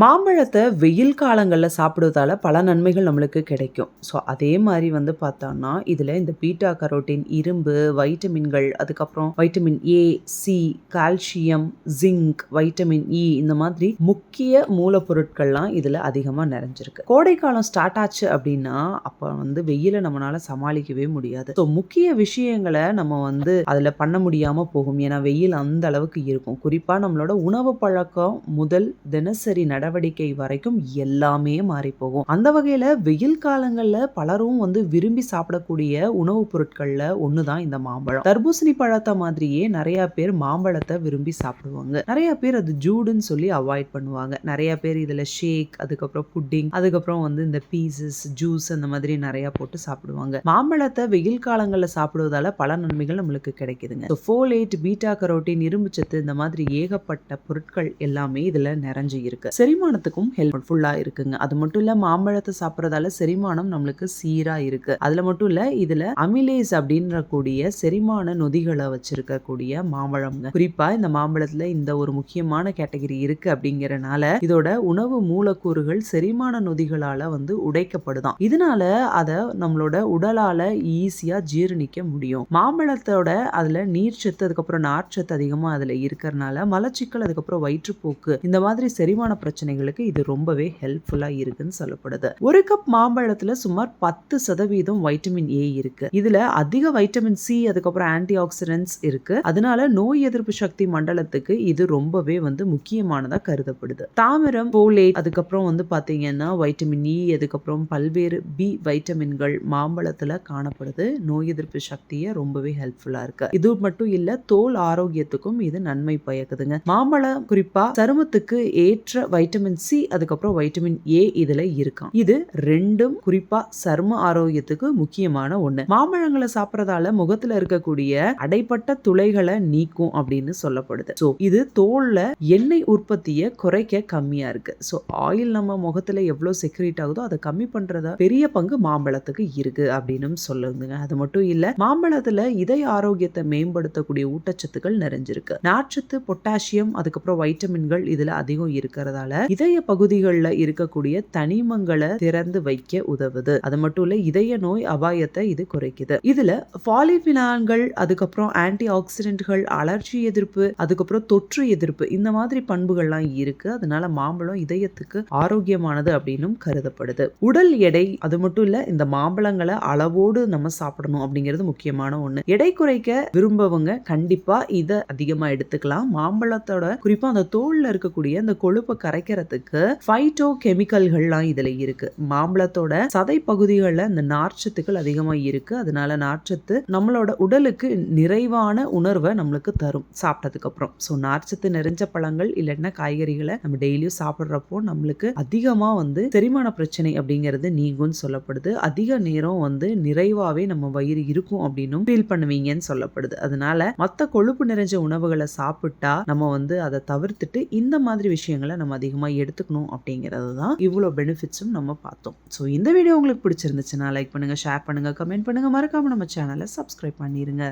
மாம்பழத்தை வெயில் காலங்களில் சாப்பிடுவதால் பல நன்மைகள் நம்மளுக்கு கிடைக்கும். ஸோ அதே மாதிரி வந்து பார்த்தோம்னா இதில் இந்த பீட்டா கரோட்டின் இரும்பு வைட்டமின்கள் அதுக்கப்புறம் vitamin A C calcium zinc vitamin E இந்த மாதிரி முக்கிய மூலப்பொருட்கள்லாம் இதில் அதிகமாக நிறைஞ்சிருக்கு. கோடை காலம் ஸ்டார்ட் ஆச்சு அப்படின்னா அப்போ வந்து வெயிலை நம்மளால சமாளிக்கவே முடியாது. ஸோ முக்கிய விஷயங்களை நம்ம வந்து அதில் பண்ண முடியாமல் போகும். ஏன்னா வெயில் அந்த அளவுக்கு இருக்கும். குறிப்பாக நம்மளோட உணவு பழக்கம் முதல் தினசரி நடவடிக்கை வரைக்கும் எல்லாமே மாறி போகும் அந்த வகையில் வெயில் காலங்களில் பலரும் வந்து விரும்பி சாப்பிடக்கூடிய உணவுப் பொருட்களில் ஒன்று தான் இந்த மாம்பழம். தர்பூசணி பழத்தை மாதிரியே நிறைய பேர் மாம்பழத்தை விரும்பி சாப்பிடுவாங்க. நிறைய பேர் அது ஜூடுன்னு சொல்லி அவாய்ட் பண்ணுவாங்க. நிறைய பேர் இதுல ஷேக் அதுக்கப்புறம் புட்டிங் அதுக்கப்புறம் வந்து இந்த பீசஸ் ஜூஸ் அந்த மாதிரி நிறைய போட்டு சாப்பிடுவாங்க. மாம்பழத்தை வெயில் காலங்களில் சாப்பிடுவதால பல நன்மைகள் நம்மளுக்கு கிடைக்குதுங்க. ஃபோலேட் பீட்டா கரோட்டின் இரும்புச்சத்து இந்த மாதிரி ஏகப்பட்ட பொருட்கள் எல்லாமே இதில் நிறைஞ்சு இருக்கு. சரி செரிமானத்துக்கும் ஹெல்ப்ஃபுல்லாக இருக்குங்க. அது மட்டும் இல்லை மாம்பழத்தை சாப்பிட்றதால செரிமானம் நம்மளுக்கு சீராக இருக்கு. அதில் மட்டும் இல்லை இதில் அமிலேஸ் அப்படின்ற கூடிய செரிமான நொதிகளை வச்சிருக்கக்கூடிய மாம்பழம்ங்க. குறிப்பாக இந்த மாம்பழத்தில் இந்த ஒரு முக்கியமான கேட்டகரி இருக்கு அப்படிங்கிறனால இதோட உணவு மூலக்கூறுகள் செரிமான நொதிகளால் வந்து உடைக்கப்படுதான். இதனால அதை நம்மளோட உடலால ஈஸியாக ஜீரணிக்க முடியும். மாம்பழத்தோட அதில் நீர்ச்சத்து அதுக்கப்புறம் நார்ச்சத்து அதிகமாக அதில் இருக்கிறனால மலச்சிக்கல் அதுக்கப்புறம் வயிற்றுப்போக்கு இந்த மாதிரி செரிமான பிரச்சனை பிரச்சனைகளுக்கு இது ரொம்பவே ஹெல்ப்ஃபுல்லாக இருக்குன்னு சொல்லப்படுது. ஒரு கப் மாம்பழத்தில் சுமார் பத்து சதவீதம் வைட்டமின் ஏ இருக்கு. இதுல அதிக வைட்டமின் சி அதுக்கப்புறம் ஆன்டி ஆக்சிடென்ட்ஸ் இருக்கு. அதனால நோய் எதிர்ப்பு சக்தி மண்டலத்துக்கு இது ரொம்பவே வந்து முக்கியமானதா கருதப்படுது. தாமிரம் போலேட் அதுக்கப்புறம் வந்து பாத்தீங்கன்னா வைட்டமின் இ e, அதுக்கப்புறம் பல்வேறு பி வைட்டமின்கள் மாம்பழத்துல காணப்படுது. நோய் எதிர்ப்பு சக்தியை ரொம்பவே ஹெல்ப்ஃபுல்லா இருக்கு. இது மட்டும் இல்ல தோல் ஆரோக்கியத்துக்கும் இது நன்மை பயக்குதுங்க. மாம்பழம் குறிப்பா சருமத்துக்கு ஏற்ற வைட்டமின் வைட்டமின் சி அதுக்கப்புறம் வைட்டமின் ஏ இதுல இருக்கான் இது ரெண்டும் குறிப்பா சர்ம ஆரோக்கியத்துக்கு முக்கியமான ஒண்ணு. மாம்பழங்களை சாப்பிடறதால முகத்துல இருக்கக்கூடிய அடைப்பட்ட துளைகளை நீக்கும் அப்படின்னு சொல்லப்படுது. ஸோ இது தோல்ல எண்ணெய் உற்பத்தியை குறைக்க கம்மியா இருக்கு. ஸோ ஆயில் நம்ம முகத்துல எவ்வளவு செக்ரேட் ஆகுதோ அதை கம்மி பண்றத பெரிய பங்கு மாம்பழத்துக்கு இருக்கு அப்படின்னு சொல்லுங்க அது மட்டும் இல்ல மாம்பழத்துல இதய ஆரோக்கியத்தை மேம்படுத்தக்கூடிய ஊட்டச்சத்துக்கள் நிறைஞ்சிருக்கு. நார்ச்சத்து பொட்டாசியம் அதுக்கப்புறம் வைட்டமின்கள் இதுல அதிகம் இருக்கிறதால இதய பகுதிகளில் இருக்கக்கூடிய தனிமங்களை திறந்து வைக்க உதவுது. அது மட்டும் இல்ல இதய நோய் அபாயத்தை இது குறைக்குது. இதுல பாலிபினான்கள் அதுக்கப்புறம் ஆன்டி ஆக்சிடென்ட்கள் அலர்ஜி எதிர்ப்பு அதுக்கப்புறம் தொற்று எதிர்ப்பு இந்த மாதிரி பண்புகள்லாம் இருக்கு. அதனால மாம்பழம் இதயத்துக்கு ஆரோக்கியமானது அப்படின்னும் கருதப்படுது. உடல் எடை அது மட்டும் இல்ல இந்த மாம்பழங்களை அளவோடு நம்ம சாப்பிடணும் அப்படிங்கிறது முக்கியமான ஒண்ணு. எடை குறைக்க விரும்பவங்க கண்டிப்பா இதை அதிகமா எடுத்துக்கலாம். மாம்பழத்தோட குறிப்பா அந்த தோல்ல இருக்கக்கூடிய அந்த கொழுப்பை கரைக்கிறதுக்கு ஃபைட்டோ கெமிக்கல்கள்லாம் இதுல இருக்கு. மாம்பழத்தோட சதை பகுதிகளில் இந்த நார்ச்சத்துக்கள் அதிகமா இருக்கு. அதனால நார்ச்சத்து நம்மளோட உடலுக்கு நிறைவான உணர்வை நம்மளுக்கு தரும் சாப்பிட்டதுக்கு அப்புறம். ஸோ நார்ச்சத்து நிறைஞ்ச பழங்கள் இல்லைன்னா காய்கறிகளை நம்ம டெய்லியும் சாப்பிட்றப்போ நம்மளுக்கு அதிகமா வந்து செரிமான பிரச்சனை அப்படிங்கிறது நீங்கும்னு சொல்லப்படுது. அதிக நேரம் வந்து நிறைவாவே நம்ம வயிறு இருக்கும் அப்படின்னும் ஃபீல் பண்ணுவீங்கன்னு சொல்லப்படுது. அதனால மற்ற கொழுப்பு நிறைஞ்ச உணவுகளை சாப்பிட்டா நம்ம வந்து அதை தவிர்த்துட்டு இந்த மாதிரி விஷயங்களை நம்ம அதிகமாக எடுத்துக்கணும் அப்படிங்கிறது தான் இவ்வளோ பெனிஃபிட்ஸும் நம்ம பார்த்தோம். ஸோ இந்த வீடியோ உங்களுக்கு பிடிச்சிருந்துச்சுன்னா லைக் பண்ணுங்கள் ஷேர் பண்ணுங்கள் கமெண்ட் பண்ணுங்கள் மறக்காமல் நம்ம சேனலை சப்ஸ்கிரைப் பண்ணிடுங்க